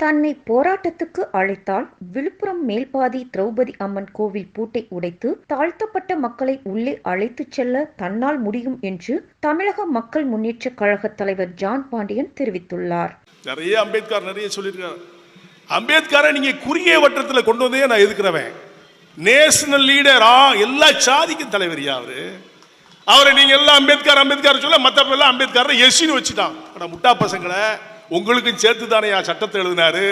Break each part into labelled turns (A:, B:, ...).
A: தன்னை போராட்டத்துக்கு அழைத்தால் விழுப்புரம் மேல்பாதி திரௌபதி அம்மன் கோவில் பூட்டை உடைத்து தாழ்த்தப்பட்ட மக்களை உள்ளே அழைத்துச் செல்ல தன்னால் முடியும் என்று தமிழக மக்கள் முன்னேற்றக் கழக தலைவர் ஜான் பாண்டியன் தெரிவித்துள்ளார்.
B: நிறைய அம்பேத்கர் நிறைய சொல்லியிருக்காரு. அம்பேத்கரை நீங்க குறுகிய வட்டத்தில் கொண்டு வந்தே நான் எதுக்குறவன்? நேஷனல் லீடரா? எல்லா சாதிக்கும் தலைவரியா அவரு? அவரை நீங்க எல்லாம் அம்பேத்கர் அம்பேத்கர் சொல்ல மத்த எல்லாம் அம்பேத்கர் எஸ்சின்னு வச்சுட்டான். முட்டா பசங்களை. உங்களுக்கும் சேர்த்து தானே சட்டத்தை எழுதினாரு?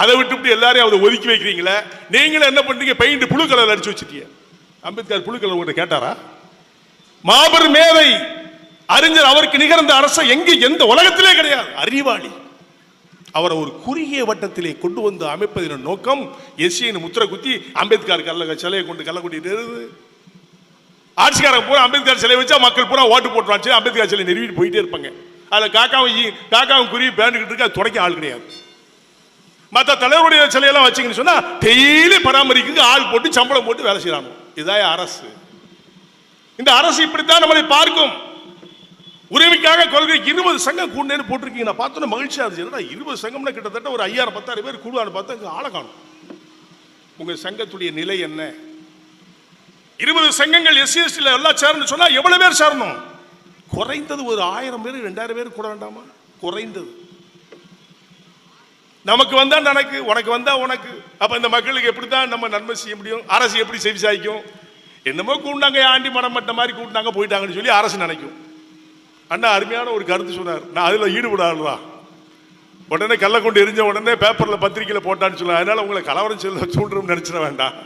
B: அதை விட்டுவிட்டு எல்லாரையும் அவரை ஒதுக்கி வைக்கிறீங்களே? நீங்களும் என்ன பண்றீங்க? பெயிண்ட் புழு கலர் அடிச்சு வச்சுட்டீங்க அம்பேத்கர் புழு கலர் உங்கள்கிட்ட கேட்டாரா? மாபெரும் மேதை அறிஞர் அவருக்கு நிகழ்ந்த அரசு எங்கே? எந்த உலகத்திலே கிடையாது. அறிவாளி. அவரை ஒரு குறுகிய வட்டத்திலே கொண்டு வந்து அமைப்பதின் நோக்கம் எஸ்சின்னு முத்திர குத்தி அம்பேத்கர் கல்ல சிலையை கொண்டு கள்ள கூட்டிட்டு ஆட்சிக்காரங்க பூரா அம்பேத்கர் சிலை வச்சா மக்கள் பூரா ஓட்டு போட்டுருவாச்சு. அம்பேத்கர் சிலை நிறுவிட்டு போயிட்டே இருப்பாங்க. அதில் காக்காவும் காக்காவும் குருவி பேண்டுக்கிட்டு இருக்கு அது துடைக்க ஆள் கிடையாது. மற்ற தலைவருடைய சிலையெல்லாம் வச்சீங்கன்னு சொன்னால் டெய்லி பராமரிக்கிறது ஆள் போட்டு சம்பளம் போட்டு வேலை செய்யறாங்க இதாய அரசு. இந்த அரசு இப்படித்தான் நம்மளை பார்க்கும். உரிமைக்காக கொள்கை இருபது சங்கம் கூண்டேன்னு போட்டிருக்கீங்க. நான் பார்த்தோன்னே மகிழ்ச்சியாக இருந்துச்சு. இருபது சங்கம்னா கிட்டத்தட்ட ஒரு ஐயாயிரம் பத்தாயிரம் பேர் கூடுவான்னு பார்த்தா இங்க ஆளை காணும். உங்கள் சங்கத்துடைய நிலை என்ன? இருபது சங்கங்கள் எஸ்சி எஸ்டியில் எல்லாம் சேரணும் சொன்னால் எவ்வளோ பேர் சேரணும்? குறைந்தது ஒரு ஆயிரம் பேர் ரெண்டாயிரம் பேர் கூட வேண்டாமா? குறைந்தது. நமக்கு வந்தா எனக்கு உனக்கு வந்தா உனக்கு. அப்ப இந்த மக்களுக்கு எப்படி தான் நம்ம நன்மை செய்ய முடியும்? அரசு எப்படி செவி சாய்க்கும்? என்னமோ கூண்டாங்க ஆண்டி மனம் மட்ட மாதிரி கூட்டினாங்க போயிட்டாங்கன்னு சொல்லி அரசு நினைக்கும். அண்ணா அருமையான ஒரு கருத்து சொன்னார். நான் அதுல ஈடுபடாதுதான் உடனே கள்ள கொண்டு எரிஞ்ச உடனே பேப்பர்ல பத்திரிக்கையில் போட்டான்னு சொல்ல அதனால உங்களை கலவரம் செல்ல தூண்டுறோம் நினைச்சிட வேண்டாம்.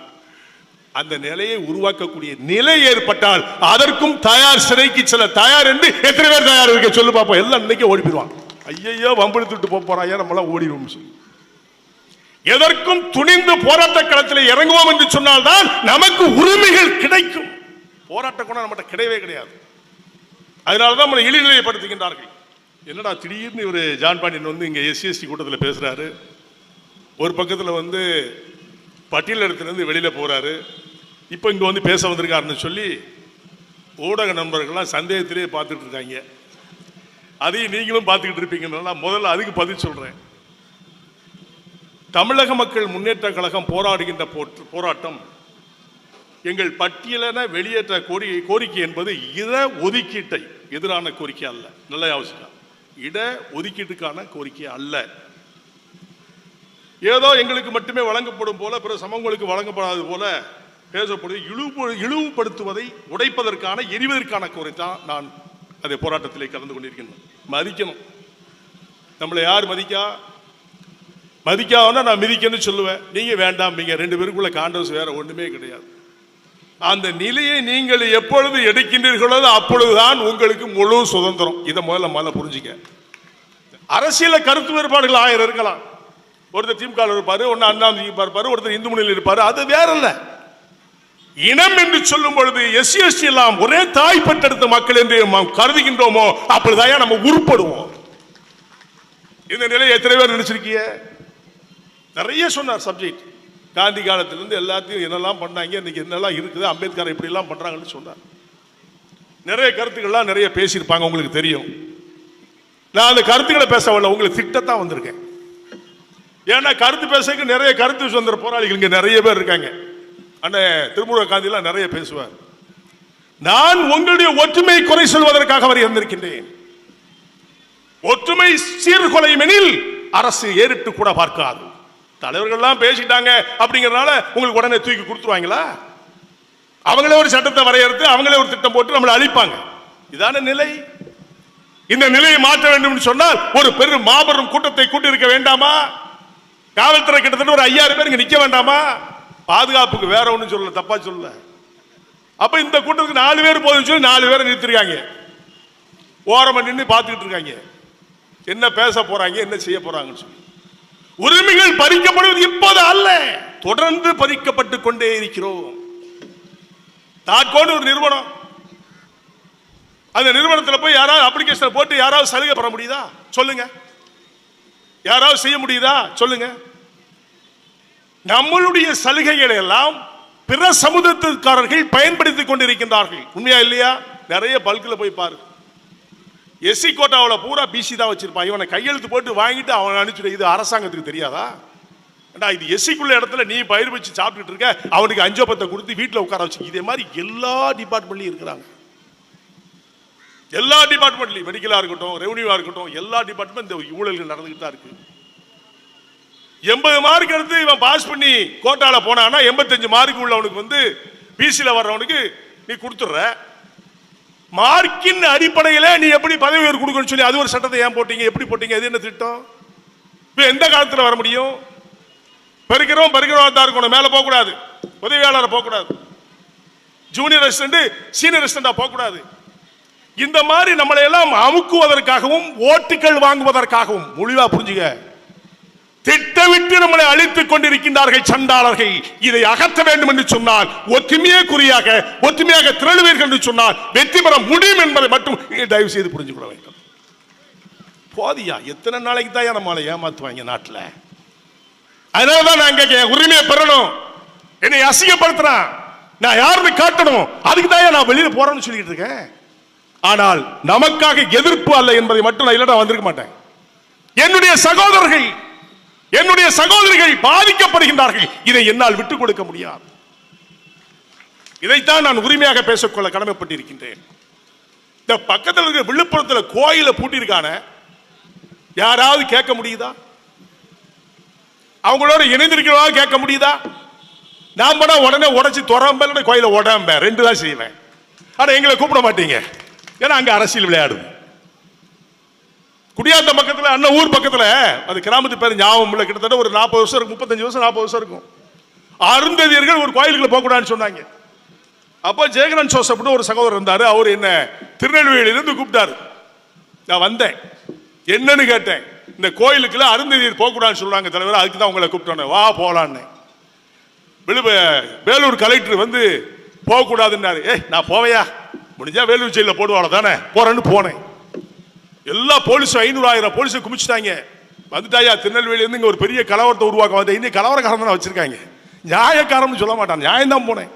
B: அந்த நிலையை உருவாக்கக்கூடிய நிலை ஏற்பட்டால் அதற்கும் தயார் சிறைக்கு செல்ல தயார் என்று எத்தனை பேர் தயார் இருக்க சொல்லு பார்ப்போம் எல்லாம் இன்னைக்கு ஓடி போயிடுவான் ஐயையோ வம்பிழுத்துட்டு போக போறாயா நம்மளாம் ஓடிடுவோம் சொல்லி. எதற்கும் துணிந்து போராட்ட களத்தில் இறங்குவோம் என்று சொன்னால்தான் நமக்கு உரிமைகள் கிடைக்கும். போராட்ட குணம் நம்மகிட்ட கிடையவே கிடையாது. அதனால தான் நம்மளை இழிநிலைப்படுத்துகின்றார்கள். என்னடா திடீர்னு இவர் ஜான் பாண்டியன் வந்து இங்கே எஸ்சிஎஸ்டி கூட்டத்தில் பேசுறாரு. ஒரு பக்கத்தில் வந்து பட்டியலிடத்துலேருந்து வெளியில் போகிறாரு இப்போ இங்கே வந்து பேச வந்திருக்காருன்னு சொல்லி ஊடக நண்பர்கள்லாம் சந்தேகத்திலே பார்த்துட்டு இருக்காங்க. அதையும் நீங்களும் பார்த்துக்கிட்டு இருப்பீங்கன்னா முதல்ல அதுக்கு பதில் சொல்கிறேன் தமிழக மக்கள் முன்னேற்ற கழகம் போராடுகின்ற போற்று- போராட்டம் எங்கள் பட்டியலென வெளியேற்ற கோரிக்கை கோரிக்கை என்பது இட ஒதுக்கீட்டை எதிரான கோரிக்கை அல்ல. நல்ல யோசிக்கலாம். இட ஒதுக்கீட்டுக்கான கோரிக்கை அல்ல. ஏதோ எங்களுக்கு மட்டுமே வழங்கப்படும் போல பிற சமூகங்களுக்கு வழங்கப்படாதது போல பேசப்படுவது இழிவு இழிவுபடுத்துவதை உடைப்பதற்கான எரிவதற்கான கோரி தான் நான் அதை போராட்டத்திலே கலந்து கொண்டிருக்கின்றேன். மதிக்கணும். நம்மளை யார் மதிக்கா? மதிக்காமனா நான் மிதிக்கன்னு சொல்லுவேன். நீங்க வேண்டாம் நீங்க ரெண்டு பேருக்குள்ள காண்டோஸ் வேற ஒன்றுமே கிடையாது. அந்த நிலையை நீங்கள் எப்பொழுது எடுக்கின்றீர்களோ அப்பொழுதுதான் உங்களுக்கு முழு சுதந்திரம். இதை முதல்ல முதல்ல புரிஞ்சுக்க. அரசியல கருத்து வேறுபாடுகள் ஆயிரம் இருக்கலாம். ஒருத்தர் திமுக இருப்பார் ஒன்று அண்ணா இருப்பார் ஒருத்தர் இந்து முனையில் இருப்பார். அது வேற இல்லை இனம் என்று சொல்லும் பொழுது எஸ்சி எஸ்டி எல்லாம் ஒரே தாய் பட்டெடுத்த மக்கள் என்று நாம் கருதுகின்றோமோ அப்படிதாயா நம்ம உருப்படுவோம். இந்த நிலையை எத்தனை பேர் நினைச்சிருக்கீங்க? நிறைய சொன்னார் சப்ஜெக்ட் காந்தி காலத்திலிருந்து எல்லாத்தையும் என்னெல்லாம் பண்ணாங்க இன்னைக்கு என்னெல்லாம் இருக்குது அம்பேத்கர் இப்படி எல்லாம் சொன்னார். நிறைய கருத்துக்கள்லாம் நிறைய பேசியிருப்பாங்க உங்களுக்கு தெரியும். நான் அந்த கருத்துக்களை பேச வரல உங்களுக்கு திட்டத்தான் வந்திருக்கேன். ஏன்னா கருத்து பேசுறதுக்கு நிறைய கருத்து சுதந்திர போராளிகள் இங்க நிறைய பேர் இருக்காங்க. அண்ணன் திருமுருக காந்திலாம் நிறைய பேசுவார். நான் உங்களுடைய ஒற்றுமை குறை சொல்வதற்காக வரை இருந்திருக்கின்றேன். ஒற்றுமை சீர்குலையும் எனில் அரசு ஏறிட்டு கூட பார்க்காது. தலைவர்கள்லாம் பேசிட்டாங்க அப்படிங்கறதுனால உங்களுக்கு உடனே தூக்கி கொடுத்துருவாங்களா? அவங்களே ஒரு சட்டத்தை வரையறுத்து அவங்களே ஒரு திட்டம் போட்டு நம்மளை அழிப்பாங்க. இதான நிலை. இந்த நிலையை மாற்ற வேண்டும் சொன்னால் ஒரு பெரும் மாபெரும் கூட்டத்தை கூட்டியிருக்க வேண்டாமா? காவல்துறை கிட்டத்தட்ட ஒரு ஐயாயிரம் பேர் இங்க நிக்க வேண்டாமா? பாதுகாப்புக்கு வேற ஒன்றும் சொல்லல தப்பா சொல்லல. அப்ப இந்த கூட்டத்துக்கு நாலு பேர் போதும்னு சொல்லி நாலு பேரை நிறுத்திருக்காங்க. ஓரமாக நின்று பார்த்துக்கிட்டு இருக்காங்க. என்ன பேச போறாங்க என்ன செய்ய போறாங்கன்னு சொல்லி. உரிமைகள் பறிக்கப்படுவது இப்போது அல்ல. தொடர்ந்து பறிக்கப்பட்டு கொண்டே இருக்கிறோம். தாட்கோன்னு ஒரு நிறுவனம். அந்த நிறுவனத்தில் போய் யாராவது அப்ளிகேஷன் போட்டு யாராவது சலுகை பெற முடியுதா? சொல்லுங்க. யாராவது செய்ய முடியுதா? சொல்லுங்க. நம்மளுடைய சலுகைகளை எல்லாம் பிற சமூகத்திற்காரர்கள் பயன்படுத்திக் கொண்டிருக்கின்றார்கள். உண்மையா இல்லையா? நிறைய பல்கில் போய் பாரு. எஸ்சி கோட்டாவில் பூரா பிசி தான் வச்சிருப்பான். இவனை கையெழுத்து போட்டு வாங்கிட்டு அவன் அனுப்பிச்சுட. இது அரசாங்கத்துக்கு தெரியாதா? ஏண்டா இது எஸ்சிக்குள்ள இடத்துல நீ பயிர் வச்சு சாப்பிட்டுட்டு இருக்க? அவனுக்கு அஞ்சோ பத்தை கொடுத்து வீட்டில் உட்கார வச்சு. இதே மாதிரி எல்லா டிபார்ட்மெண்ட்லையும் இருக்கிறாங்க. எல்லா டிபார்ட்மெண்ட்லையும் மெடிக்கலாக இருக்கட்டும் ரெவன்யூவாக இருக்கட்டும் எல்லா டிபார்ட்மெண்ட் இந்த ஊழல்கள் நடந்துக்கிட்டு தான் இருக்குது எண்பது மார்க் எடுத்து இவன் பாஸ் பண்ணி கோட்டால போனான்னா எண்பத்தஞ்சு மார்க் உள்ளவனுக்கு வந்து பிசியில் வர்றவனுக்கு நீ கொடுத்துட்ற. மார்க்கின் அடிப்படையில் நீ எப்படி பதவி உயர்வு கொடுக்கணும்னு சொல்லி அது ஒரு சட்டத்தை ஏன் போட்டீங்க? எப்படி போட்டீங்க? அது என்ன திட்டம்? இப்போ எந்த காலத்தில் வர முடியும்? பெருக்கிறோம் பெருக்கிறோம் தான் இருக்கணும். மேலே போகக்கூடாது. உதவியாளர் போகக்கூடாது. ஜூனியர் அசிஸ்டன்ட் சீனியர் அசிஸ்டண்டா போகக்கூடாது. இந்த மாதிரி நம்மளை எல்லாம் அமுக்குவதற்காகவும் ஓட்டுகள் வாங்குவதற்காகவும் முழுவா புரிஞ்சுக்க. திட்டமிட்டு நம்மளை அழித்துக் கொண்டிருக்கின்றார்கள் சண்டாளர்கள். இதை அகற்ற வேண்டும் என்று சொன்னால் ஒற்றுமையே குறியாக ஒற்றுமையாக திரளுவீர்கள் என்று சொன்னால் வெற்றி பெற முடியும் என்பதை மட்டும் தயவு செய்து புரிஞ்சு கொள்ள வேண்டும். போதியா எத்தனை நாளைக்கு தான் நம்மளை ஏமாத்துவாங்க நாட்டில்? அதனாலதான் நான் கேட்க உரிமையை பெறணும். என்னை அசிங்கப்படுத்துறான். நான் யாருன்னு காட்டணும். அதுக்கு தான் நான் வெளியில போறேன்னு சொல்லிட்டு இருக்கேன். ஆனால் நமக்காக எதிர்ப்பு அல்ல என்பதை மட்டும் நான் இல்லைன்னா வந்திருக்க மாட்டேன். என்னுடைய சகோதரர்கள் என்னுடைய சகோதரிகள் பாதிக்கப்படுகின்றார்கள். இதை என்னால் விட்டுக் கொடுக்க முடியாது. இதைத்தான் நான் உரிமையாக பேசக்கொள்ள கடமைப்பட்டிருக்கின்றேன். இந்த பக்கத்தில் இருக்கிற விழுப்புரத்தில் கோயிலை பூட்டியிருக்கான யாராவது கேட்க முடியுதா? அவங்களோட இணைந்திருக்கிறதா கேட்க முடியுதா? நான் போனா உடனே உடச்சி துறம்பேன் கோயில உடம்பேன். ரெண்டு தான் செய்வேன். ஆனால் எங்களை கூப்பிட மாட்டீங்க. ஏன்னா அங்கே அரசியல் விளையாடுது. குடியாத்த பக்கத்தில் அண்ணன் ஊர் பக்கத்தில் அது கிராமத்து பேர் ஞாபகம் இல்லை கிட்டத்தட்ட ஒரு நாற்பது வருஷம் இருக்கும் முப்பத்தஞ்சு வருஷம் நாற்பது வருஷம் இருக்கும். அருந்ததியர்கள் ஒரு கோயிலுக்குள்ள போகக்கூடாதுன்னு சொன்னாங்க. அப்போ ஜெயகரன் ஜோசப்னு ஒரு சகோதரர் இருந்தார் அவர் என்ன திருநெல்வேலியிலிருந்து கூப்பிட்டாரு. நான் வந்தேன். என்னன்னு கேட்டேன். இந்த கோயிலுக்குள்ள அருந்ததியர் போகக்கூடாதுன்னு சொல்கிறாங்க தலைவர் அதுக்கு தான் உங்களை கூப்பிட்டோன்னே வா போகலான்னு விழுவ வேலூர் கலெக்டர் வந்து போகக்கூடாதுன்னாரு. ஏய் நான் போவையா? முடிஞ்சா வேலூர் ஜெயிலில் போடுவாள் தானே. போகிறேன்னு போனேன். எல்லா போலீஸும் ஐநூறாயிரம் போலீஸை குமிச்சிட்டாங்க. வந்துட்டாயா? திருநெல்வேலியிலேருந்து இங்கே ஒரு பெரிய கலவரத்தை உருவாக்க வந்த இன்னும் கலவரக்காரன் தான் வச்சுருக்காங்க. நியாயக்காரம்னு சொல்ல மாட்டான். நியாயம் தான் போனேன்.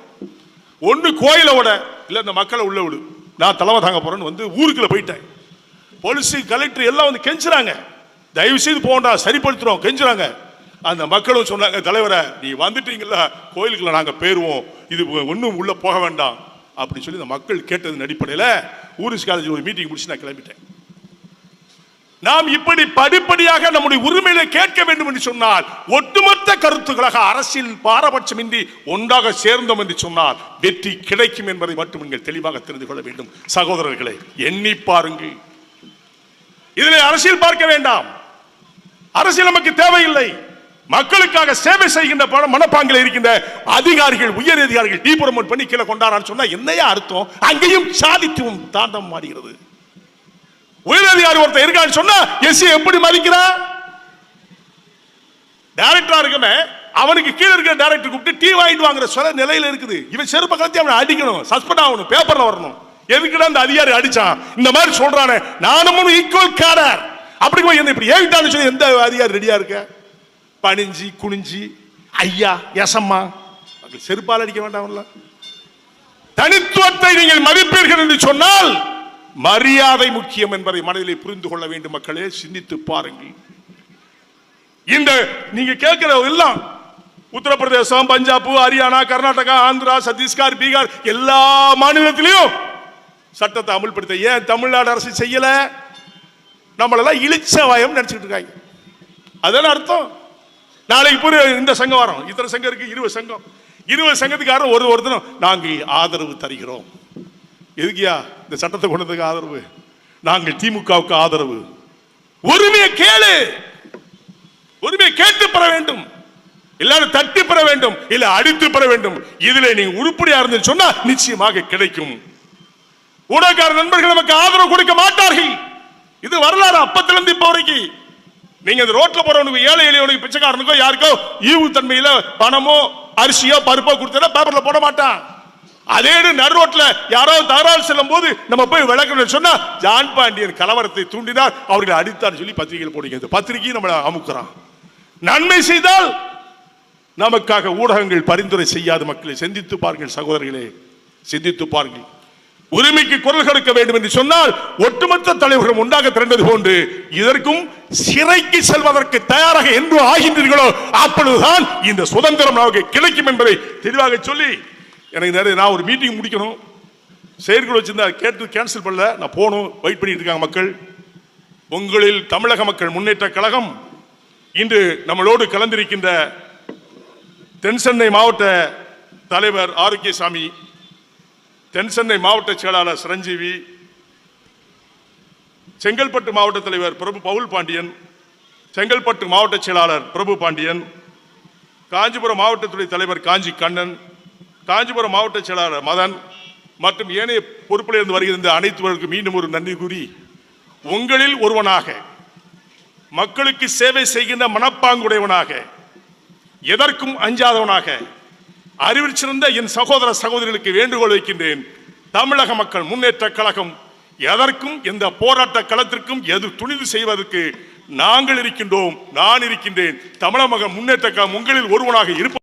B: ஒன்று கோயிலை விட இல்லை இந்த மக்களை உள்ளே விடு. நான் தலைமை தாங்க போகிறேன்னு வந்து ஊருக்குள்ளே போயிட்டேன். போலீஸ் கலெக்டர் எல்லாம் வந்து கெஞ்சுறாங்க. தயவு செய்து போண்டா சரிப்படுத்துறோம் கெஞ்சுறாங்க. அந்த மக்களும் சொன்னாங்க தலைவரை நீ வந்துட்டீங்களா கோயிலுக்குள்ள நாங்கள் போயிருவோம் இது ஒன்றும் உள்ளே போக வேண்டாம். அப்படின்னு சொல்லி இந்த மக்கள் கேட்டதன் அடிப்படையில் ஊரிஸ் காலேஜ் ஒரு மீட்டிங் முடிச்சு நான் கிளம்பிட்டேன். நாம் இப்படி படிப்படியாக நம்முடைய உரிமையில கேட்க வேண்டும் என்று சொன்னால் ஒட்டுமொத்த கருத்துக்களாக அரசியல் பாரபட்சமின்றி ஒன்றாக சேர்ந்தோம் என்று சொன்னால் வெற்றி கிடைக்கும் என்பதை மட்டும் நீங்கள் தெளிவாக தெரிந்து கொள்ள வேண்டும். சகோதரர்களை எண்ணி பாருங்கள். இதில் அரசியல் பார்க்க வேண்டாம். அரசியல் நமக்கு தேவையில்லை. மக்களுக்காக சேவை செய்கின்ற பல மனப்பாங்கில் இருக்கின்ற அதிகாரிகள் உயர் அதிகாரிகள் டீ ப்ரமோட் பண்ணி கீழே கொண்டாடான்னு சொன்னா என்னையா அர்த்தம்? அங்கேயும் சாதித்துவம் தாண்டம் மாறுகிறது. உயரதிகாரி ஒருத்தர் இருக்கான்னு சொன்னா எஸ்சி எப்படி மதிக்கிறா? டைரக்டரா இருக்குமே அவனுக்கு கீழே இருக்கிற டைரக்டர் கூப்பிட்டு டீ வாங்கிட்டு வாங்குற சொல நிலையில இருக்குது. இவன் செருப்ப கலத்தி அவனை அடிக்கணும் சஸ்பெண்ட் ஆகணும் பேப்பர்ல வரணும். எதுக்குடா அந்த அதிகாரி அடிச்சான்? இந்த மாதிரி சொல்றானே. நானும் ஈக்குவல் கேரர் அப்படி போய் என்ன இப்படி ஏவிட்டான்னு சொல்லி எந்த அதிகாரி ரெடியா இருக்க? பணிஞ்சி குனிஞ்சி ஐயா எசம்மா. செருப்பால் அடிக்க வேண்டாம்ல. தனித்துவத்தை நீங்கள் மதிப்பீர்கள் என்று சொன்னால் மரியாதை முக்கியம் என்பதை மனதிலே புரிந்து கொள்ள வேண்டும் மக்களே. சிந்தித்து பாருங்கள். இந்த நீங்க கேட்கிற எல்லாம் உத்தரப்பிரதேசம் பஞ்சாப் ஹரியானா கர்நாடகா ஆந்திரா சத்தீஸ்கர் பீகார் எல்லா மாநிலத்திலையும் சட்டத்தை அமல்படுத்த. ஏன் தமிழ்நாடு அரசு செய்யல? நம்மளெல்லாம் இழிச்ச வயம் நினைச்சுட்டு இருக்காங்க. அதான அர்த்தம்? நாளைக்கு புரிய இந்த சங்கம் வரும். இத்தனை சங்கம் இருக்கு இருபது சங்கம். இருபது சங்கத்துக்காரன் ஒரு ஒருத்தரும் நாங்கள் ஆதரவு தருகிறோம். எதுக்கியா? இந்த சட்டத்தை கொண்டதுக்கு ஆதரவு. நாங்கள் திமுகவுக்கு ஆதரவு. உரிமையை கேளு. உரிமையை கேட்டு பெற வேண்டும். எல்லாரும் தட்டி பெற வேண்டும். இல்ல அடித்து பெற வேண்டும். இதுல நீங்க உருப்படியா இருந்து சொன்னா நிச்சயமாக கிடைக்கும். ஊடகக்கார நண்பர்கள் நமக்கு ஆதரவு கொடுக்க மாட்டார்கள். இது வரலாறு அப்பத்திலிருந்து இப்ப வரைக்கும் நீங்க இந்த ரோட்ல போறவனுக்கு ஏழை எளியவனுக்கு பிச்சைக்காரனுக்கோ யாருக்கோ ஈவு தன்மையில பணமோ அரிசியோ பருப்போ கொடுத்தா பேப்பர்ல போட மாட்டான். அதே நடு யாரோ தகராறு செல்லும் போது நம்ம போய் விளக்கணும்னு சொன்னா ஜான் பாண்டியன் கலவரத்தை தூண்டினார். அவர்களை அடித்தார் சொல்லி பத்திரிகையில் போடுகிறது பத்திரிகையும் நம்மளை அமுக்குறான். நன்மை செய்தால் நமக்காக ஊடகங்கள் பரிந்துரை செய்யாத மக்களை சிந்தித்து பாருங்கள் சகோதரர்களே. சிந்தித்து பாருங்கள். உரிமைக்கு குரல் கொடுக்க வேண்டும் என்று சொன்னால் ஒட்டுமொத்த தலைவர்களும் உண்டாக திரண்டது போன்று இதற்கும் சிறைக்கு செல்வதற்கு தயாராக என்று ஆகின்றீர்களோ அப்பொழுதுதான் இந்த சுதந்திரம் நமக்கு கிடைக்கும் என்பதை தெளிவாக சொல்லி எனக்கு நிறைய நான் ஒரு மீட்டிங் முடிக்கணும். செயற்குழு வச்சிருந்தா கேட்டு கேன்சல் பண்ணல. நான் போகணும். வெயிட் பண்ணிட்டு இருக்காங்க மக்கள். உங்களில் தமிழக மக்கள் முன்னேற்ற கழகம் இன்று நம்மளோடு கலந்திருக்கின்ற தென்சென்னை மாவட்ட தலைவர் ஆரோக்கியசாமி தென்சென்னை மாவட்ட செயலாளர் சிரஞ்சீவி செங்கல்பட்டு மாவட்ட தலைவர் பிரபு பவுல் பாண்டியன் செங்கல்பட்டு மாவட்ட செயலாளர் பிரபு பாண்டியன் காஞ்சிபுரம் மாவட்டத்துறை தலைவர் காஞ்சி கண்ணன் காஞ்சிபுரம் மாவட்ட செயலாளர் மதன் மற்றும் ஏனைய பொறுப்பில் இருந்து வருகின்ற அனைத்துவர்களுக்கு மீண்டும் ஒரு நன்றி கூறி உங்களில் ஒருவனாக மக்களுக்கு சேவை செய்கின்ற மனப்பாங்குடையவனாக எதற்கும் அஞ்சாதவனாக அறிவில் சிறந்த என் சகோதர சகோதரிகளுக்கு வேண்டுகோள் வைக்கின்றேன். தமிழக மக்கள் முன்னேற்ற கழகம் எதற்கும் எந்த போராட்ட களத்திற்கும் எது துணிவு செய்வதற்கு நாங்கள் இருக்கின்றோம் நான் இருக்கின்றேன். தமிழக முன்னேற்ற கழகம் உங்களில் ஒருவனாக இருப்ப